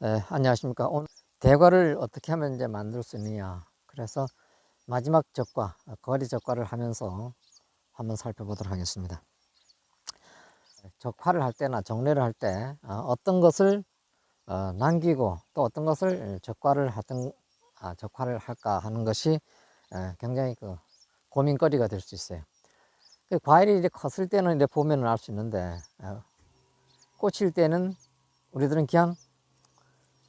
네, 안녕하십니까. 오늘 대과를 어떻게 하면 이제 만들 수 있느냐. 그래서 마지막 적과, 어, 거리 적과를 하면서 한번 살펴보도록 하겠습니다. 적화를 할 때나 정례를 할 때 어, 어떤 것을 어, 남기고 또 어떤 것을 적과를 하든 아, 적화를 할까 하는 것이 에, 굉장히 그 고민거리가 될 수 있어요. 그 과일이 이제 컸을 때는 이제 보면은 알 수 있는데 어, 꽂힐 때는 우리들은 그냥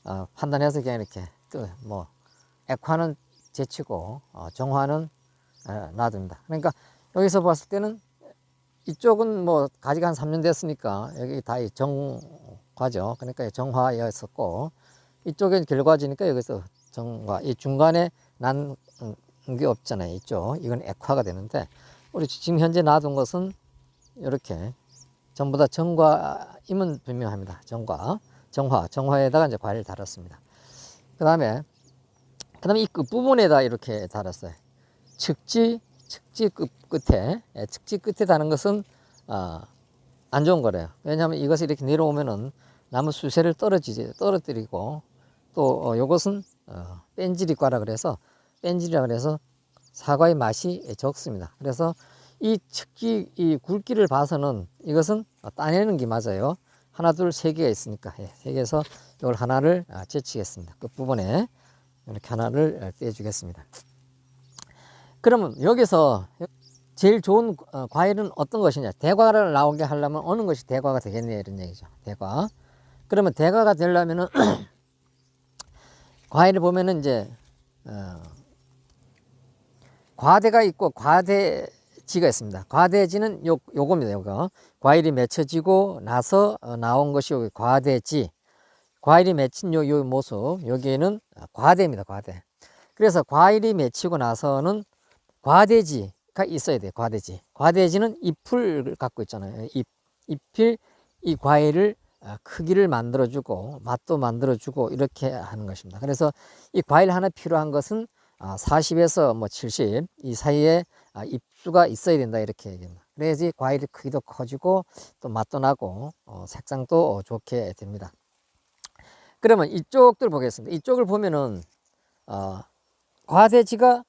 어, 판단해서 그냥 이렇게 또뭐 액화는 제치고 어, 정화는 어, 놔둡니다. 그러니까 여기서 봤을 때는 이쪽은 뭐 가지가 한 3년 됐으니까 여기 다 정화죠. 그러니까 정화였었고 이쪽엔 결과지니까 여기서 정화. 이 중간에 난 게 없잖아요. 이쪽 이건 액화가 되는데 우리 지금 현재 놔둔 것은 이렇게 전부 다 정과임은 분명합니다. 정과, 정화, 정화에다가 이제 과일을 달았습니다. 그 다음에 그 다음에 이 끝부분에다 이렇게 달았어요. 측지, 측지 끝, 끝에, 예, 측지 끝에 다는 것은, 아, 안 좋은 거래요. 왜냐하면 이것이 이렇게 내려오면은 나무 수세를 떨어지지, 떨어뜨리고, 또, 어, 요것은, 어, 뺀질이과라 그래서, 뺀질이라 그래서 사과의 맛이 적습니다. 그래서 이 측기, 이 굵기를 봐서는 이것은 따내는 게 맞아요. 하나, 둘, 세 개가 있으니까, 예, 세 개에서 이걸 하나를 아, 제치겠습니다. 끝부분에. 이렇게 하나를 떼주겠습니다. 그러면 여기서 제일 좋은 어, 과일은 어떤 것이냐? 대과를 나오게 하려면 어느 것이 대과가 되겠냐 이런 얘기죠. 대과. 그러면 대과가 되려면은 과일을 보면은 이제 어, 과대가 있고 과대 지가 있습니다. 과대지는 요 요겁니다. 요거 과일이 맺혀지고 나서 어, 나온 것이 여기 과대지. 과일이 맺힌 요, 요 모습, 여기에는 과대입니다, 과대. 그래서 과일이 맺히고 나서는 과대지가 있어야 돼요, 과대지. 과대지는 잎을 갖고 있잖아요. 잎, 잎이 이 과일을 아, 크기를 만들어주고, 맛도 만들어주고, 이렇게 하는 것입니다. 그래서 이 과일 하나 필요한 것은 40에서 뭐 70, 이 사이에 아, 잎수가 있어야 된다, 이렇게 얘기합니다. 그래야지 과일의 크기도 커지고, 또 맛도 나고, 어, 색상도 좋게 됩니다. 그러면 이쪽들 보겠습니다. 이쪽을 보면은 어, 과대지가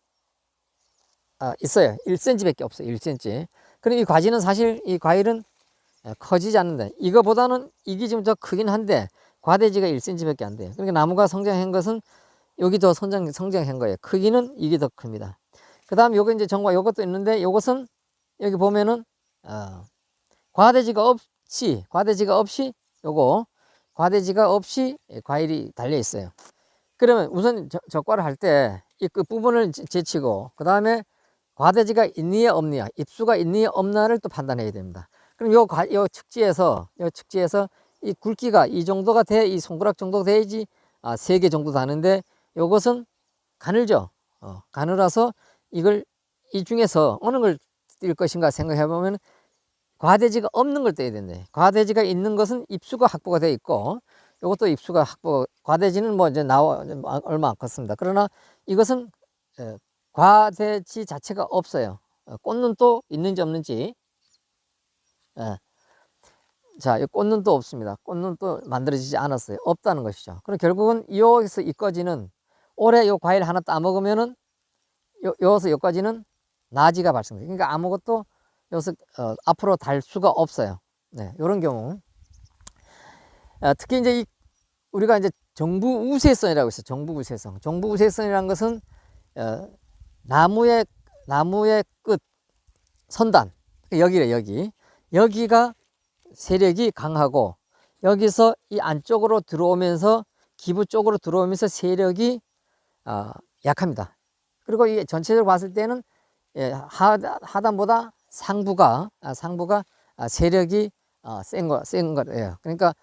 아, 있어요. 1cm밖에 없어요. 1cm. 그럼 이 과지는 사실 이 과일은 커지지 않는다. 이거보다는 이게 좀더 크긴 한데 과대지가 1cm밖에 안 돼요. 그러니까 나무가 성장한 것은 여기 더 성장 성장한 거예요. 크기는 이게 더 큽니다. 그 다음 요거 이제 정과 요것도 있는데 요것은 여기 보면은 어, 과대지가 없이 과대지가 없이 요거 과대지가 없이 과일이 달려 있어요. 그러면 우선 적과를 할 때 이 끝부분을 제치고 그 다음에 과대지가 있니야 없니야 입수가 있니야 없나를 또 판단해야 됩니다. 그럼 요, 과, 요 측지에서 요 측지에서 이 굵기가 이 정도가 돼 이 손가락 정도 돼야지 아, 세 개 정도 다는데 요것은 가늘죠. 어, 가늘어서 이걸 이 중에서 어느 걸 뛸 것인가 생각해 보면 과대지가 없는 걸 떼야 된대. 과대지가 있는 것은 입수가 확보가 되어 있고, 이것도 입수가 확보, 과대지는 뭐 이제 나와, 얼마 안 컸습니다. 그러나 이것은 과대지 자체가 없어요. 어, 꽃눈 또 있는지 없는지. 예. 자, 이 꽃눈 또 없습니다. 꽃눈 또 만들어지지 않았어요. 없다는 것이죠. 그럼 결국은 여기서 이까지는 올해 요 과일 하나 따먹으면은 요, 여기서 여기까지는 나지가 발생돼요. 그러니까 아무것도 여기서 어, 앞으로 달 수가 없어요. 네, 이런 경우. 아, 특히 이제 이 우리가 이제 정부 우세성이라고 있어요. 정부 우세성. 정부 우세성이라는 것은 어, 나무의 나무의 끝 선단 여기래 여기 여기가 세력이 강하고 여기서 이 안쪽으로 들어오면서 기부 쪽으로 들어오면서 세력이 어, 약합니다. 그리고 이 전체적으로 봤을 때는 예, 하, 하단보다 상부가 아, 상부가 아, 세력이 어, 센거 센 거예요. 그러니까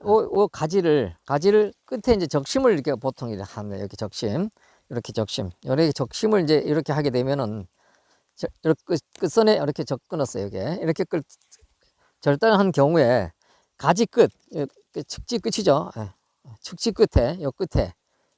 오, 오 가지를 가지를 끝에 이제 적심을 이렇게 보통 이렇게 하는 이렇게 적심 이렇게 적심 이렇게 적심을 이제 이렇게 하게 되면은 저, 이렇게 끝, 끝선에 이렇게 적 끊었어요. 이게 이렇게 끝 절단한 경우에 가지 끝 측지 끝이죠. 예. 측지 끝에 요 끝에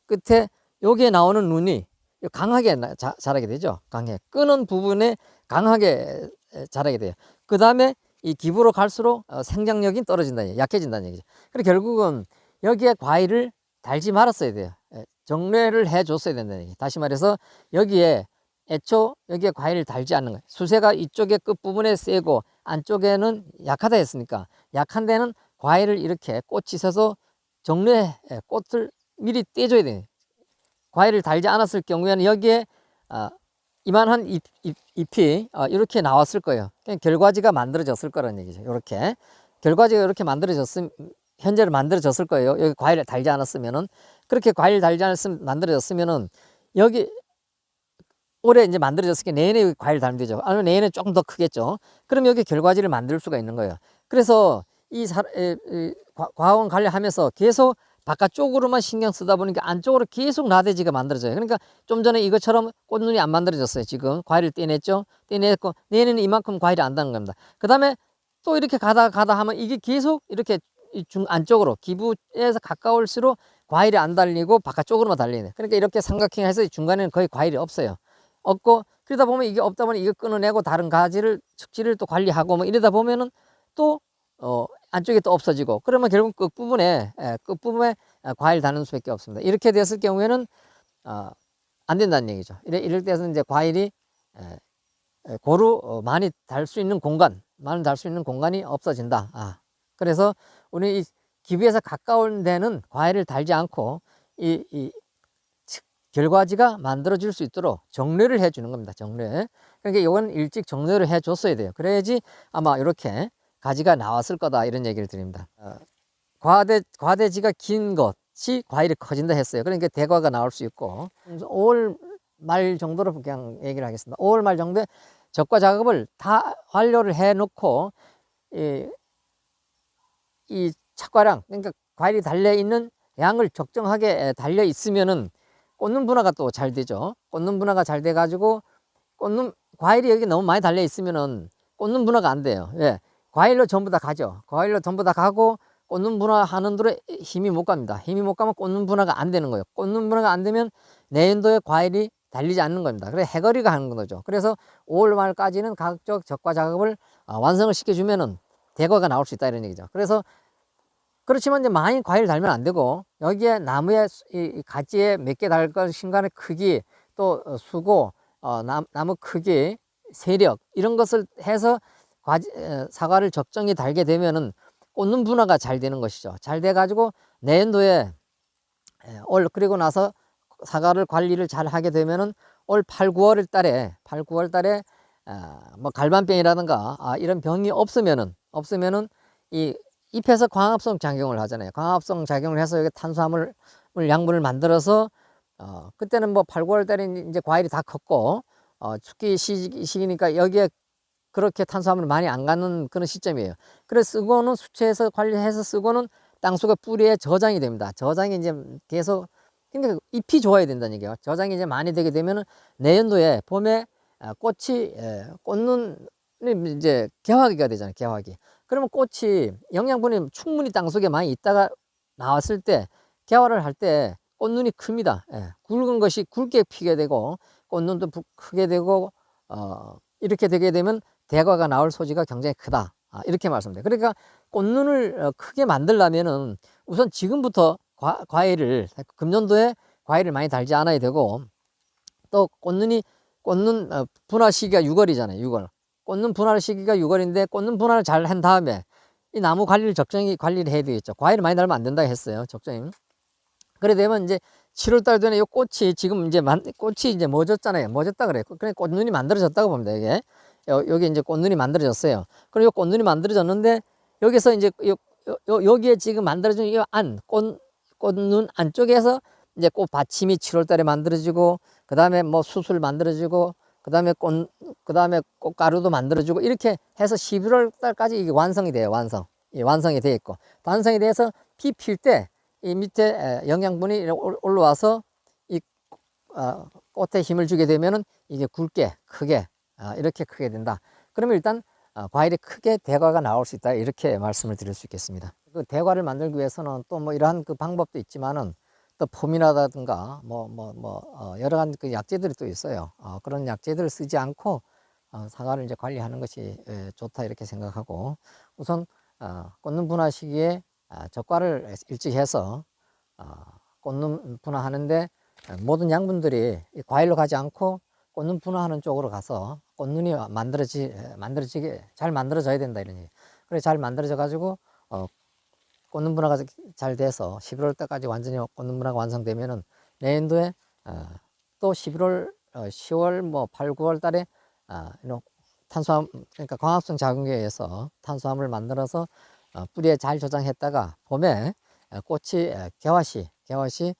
끝에 여기에 나오는 눈이 강하게 자, 자라게 되죠. 강해 끄는 부분에 강하게 자라게 돼요. 그 다음에 이 기부로 갈수록 어, 생장력이 떨어진다는 얘기, 약해진다는 얘기죠. 그리고 결국은 여기에 과일을 달지 말았어야 돼요. 예, 정례를 해 줬어야 된다는 얘기. 다시 말해서 여기에 애초 여기에 과일을 달지 않는 거예요. 수세가 이쪽에 끝부분에 세고 안쪽에는 약하다 했으니까 약한 데는 과일을 이렇게 꽃이 있어서 정례 예, 꽃을 미리 떼줘야 돼요. 과일을 달지 않았을 경우에는 여기에 아, 이만한 잎, 잎, 잎이 어, 이렇게 나왔을 거예요. 그냥 결과지가 만들어졌을 거라는 얘기죠. 이렇게 결과지가 이렇게 만들어졌음 현재로 만들어졌을 거예요. 여기 과일을 달지 않았으면은 그렇게 과일 달지 않았으면 만들어졌으면은 여기 올해 이제 만들어졌으니까 내년에 여기 과일 달면 되죠. 아니면 내년에 조금 더 크겠죠. 그럼 여기 결과지를 만들 수가 있는 거예요. 그래서 이 과학원 관리하면서 계속 바깥쪽으로만 신경 쓰다 보니까 안쪽으로 계속 나대지가 만들어져요. 그러니까 좀 전에 이것처럼 꽃눈이 안 만들어졌어요. 지금 과일을 떼냈죠. 떼냈고 내년에는 이만큼 과일이 안 다는 겁니다. 그 다음에 또 이렇게 가다 가다 하면 이게 계속 이렇게 이중 안쪽으로 기부에서 가까울수록 과일이 안 달리고 바깥쪽으로만 달리네. 그러니까 이렇게 삼각형해서 중간에는 거의 과일이 없어요. 없고 그러다 보면 이게 없다 보니 이거 끊어내고 다른 가지를 축지를 또 관리하고 뭐 이러다 보면은 또 어, 안쪽에 또 없어지고 그러면 결국 끝부분에 예, 끝부분에 아, 과일 다는 수밖에 없습니다. 이렇게 됐을 경우에는 어, 안 된다는 얘기죠. 이래, 이럴 때는 이제 과일이 에, 에, 고루 어, 많이 달 수 있는 공간, 많이 달 수 있는 공간이 없어진다. 아, 그래서 우리 이 기부에서 가까운 데는 과일을 달지 않고 이, 이 치- 결과지가 만들어질 수 있도록 정례를 해주는 겁니다. 정례. 그러니까 이건 일찍 정례를 해줬어야 돼요. 그래야지 아마 이렇게 가지가 나왔을 거다 이런 얘기를 드립니다. 어, 과대 과대지가 긴 것이 과일이 커진다 했어요. 그러니까 대과가 나올 수 있고 5월 말 정도로 그냥 얘기를 하겠습니다. 5월 말 정도에 적과 작업을 다 완료를 해놓고 이, 이 착과량 그러니까 과일이 달려 있는 양을 적정하게 달려 있으면은 꽂는 분화가 또 잘 되죠. 꽂는 분화가 잘 돼 가지고 꽂는 과일이 여기 너무 많이 달려 있으면은 꽂는 분화가 안 돼요. 왜? 과일로 전부 다 가죠. 과일로 전부 다 가고 꽂는 분화 하는 대로 힘이 못 갑니다. 힘이 못 가면 꽂는 분화가 안 되는 거예요. 꽂는 분화가 안 되면 내년도에 과일이 달리지 않는 겁니다. 그래서 해거리가 하는 거죠. 그래서 5월 말까지는 각종 적과 작업을 어, 완성을 시켜주면은 대과가 나올 수 있다 이런 얘기죠. 그래서 그렇지만 이제 많이 과일 달면 안 되고 여기에 나무에 수- 이, 이 가지에 몇 개 달 것인간의 크기 또 어, 수고 어, 나, 나무 크기 세력 이런 것을 해서 과지, 에, 사과를 적정히 달게 되면은 꽂는 분화가 잘 되는 것이죠. 잘 돼 가지고 내년도에 에, 올 그리고 나서 사과를 관리를 잘 하게 되면은 올 8, 9월 달에 8, 9월 달에 아, 뭐 갈반병이라든가 아, 이런 병이 없으면은 없으면은 이 잎에서 광합성 작용을 하잖아요. 광합성 작용을 해서 여기 탄수화물 물 양분을 만들어서 어, 그때는 뭐 8, 9월 달에 이제 과일이 다 컸고 어, 시기, 시기니까 여기에 그렇게 탄수화물을 많이 안 가는 그런 시점이에요. 그래서 쓰고는 수채해서 관리해서 쓰고는 땅속에 뿌리에 저장이 됩니다. 저장이 이제 계속 그러니까 잎이 좋아야 된다는 얘기예요. 저장이 이제 많이 되게 되면은 내년도에 봄에 아, 꽃이 에, 꽂는 이제 개화기가 되잖아요. 개화기. 그러면 꽃이 영양분이 충분히 땅 속에 많이 있다가 나왔을 때 개화를 할 때 꽃눈이 큽니다. 예, 굵은 것이 굵게 피게 되고 꽃눈도 부- 크게 되고 어, 이렇게 되게 되면 대과가 나올 소지가 굉장히 크다. 아, 이렇게 말씀드려요. 그러니까 꽃눈을 어, 크게 만들려면은 우선 지금부터 과, 과일을 금년도에 과일을 많이 달지 않아야 되고 또 꽃눈이 꽃눈 어, 분화 시기가 6월이잖아요. 6월. 꽃눈 분화 시기가 6월인데 꽃눈 분화를 잘한 다음에 이 나무 관리를 적정히 관리를 해야 되겠죠. 과일을 많이 달면 안 된다 했어요. 적정히. 그래 되면 이제 7월 달 되면 이 꽃이 지금 이제 만, 꽃이 이제 멎었잖아요. 멎었다 그래. 그래 꽃눈이 만들어졌다고 봅니다. 이게 여, 여기 이제 꽃눈이 만들어졌어요. 그리고 이 꽃눈이 만들어졌는데 여기서 이제 요, 요, 여기에 지금 만들어진 이 안, 꽃, 꽃눈 안쪽에서 이제 꽃 받침이 7월 달에 만들어지고 그 다음에 뭐 수술 만들어지고 그 다음에 꽃, 그 다음에 꽃가루도 만들어지고 이렇게 해서 11월 달까지 이게 완성이 돼요. 완성. 이 완성이 돼 있고 완성이 돼서 피 필 때 이 밑에 에, 영양분이 올라와서 이 어, 꽃에 힘을 주게 되면은 이게 굵게 크게 아, 이렇게 크게 된다. 그러면 일단 어, 과일이 크게 대과가 나올 수 있다 이렇게 말씀을 드릴 수 있겠습니다. 그 대과를 만들기 위해서는 또 뭐 이러한 그 방법도 있지만은 또 폼이라든가 뭐 뭐뭐 여러 가지 그 약재들이 또 있어요. 어, 그런 약재들을 쓰지 않고 어, 사과를 이제 관리하는 것이 에, 좋다 이렇게 생각하고 우선 어, 꽂는 분화 시기에 아, 적과를 일찍 해서 어, 꽃눈 분화하는데 어, 모든 양분들이 이 과일로 가지 않고 꽃눈 분화하는 쪽으로 가서 꽃눈이 만들어지 만들어지게 잘 만들어져야 된다 이런 얘기. 그래 잘 만들어져 가지고 어 꽃눈 분화가 잘 돼서 11월 때까지 완전히 꽃눈 분화가 완성되면은 내년도에 어, 또 11월, 어, 10월, 뭐 8, 9월 달에 아, 이런 탄수화물 그러니까 광합성 작용에 의해서 탄수화물을 만들어서 어, 뿌리에 잘 저장했다가 봄에 어, 꽃이 어, 개화시 개화시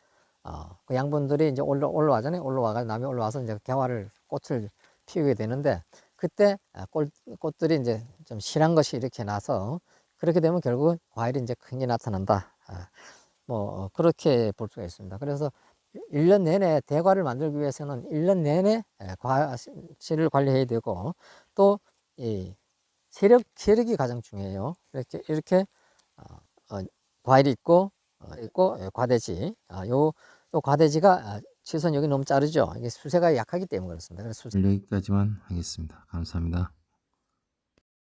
어, 그 양분들이 이제 올라 올라와잖아요. 올라와가 남이 올라와서 이제 개화를 꽃을 피우게 되는데 그때 아, 꽃 꽃들이 이제 좀 실한 것이 이렇게 나서 그렇게 되면 결국 과일이 이제 큰 게 나타난다. 아, 뭐 어, 그렇게 볼 수가 있습니다. 그래서 일 년 내내 대과를 만들기 위해서는 일 년 내내 에, 과실을 관리해야 되고 또 이 세력 세력이 가장 중요해요. 이렇게 이렇게 어, 어, 과일이 있고 어, 있고 예, 과대지 아, 요, 요 과대지가 아, 최선 여기 너무 자르죠. 이게 수세가 약하기 때문에 그렇습니다. 그래서 수- 여기까지만 하겠습니다. 감사합니다.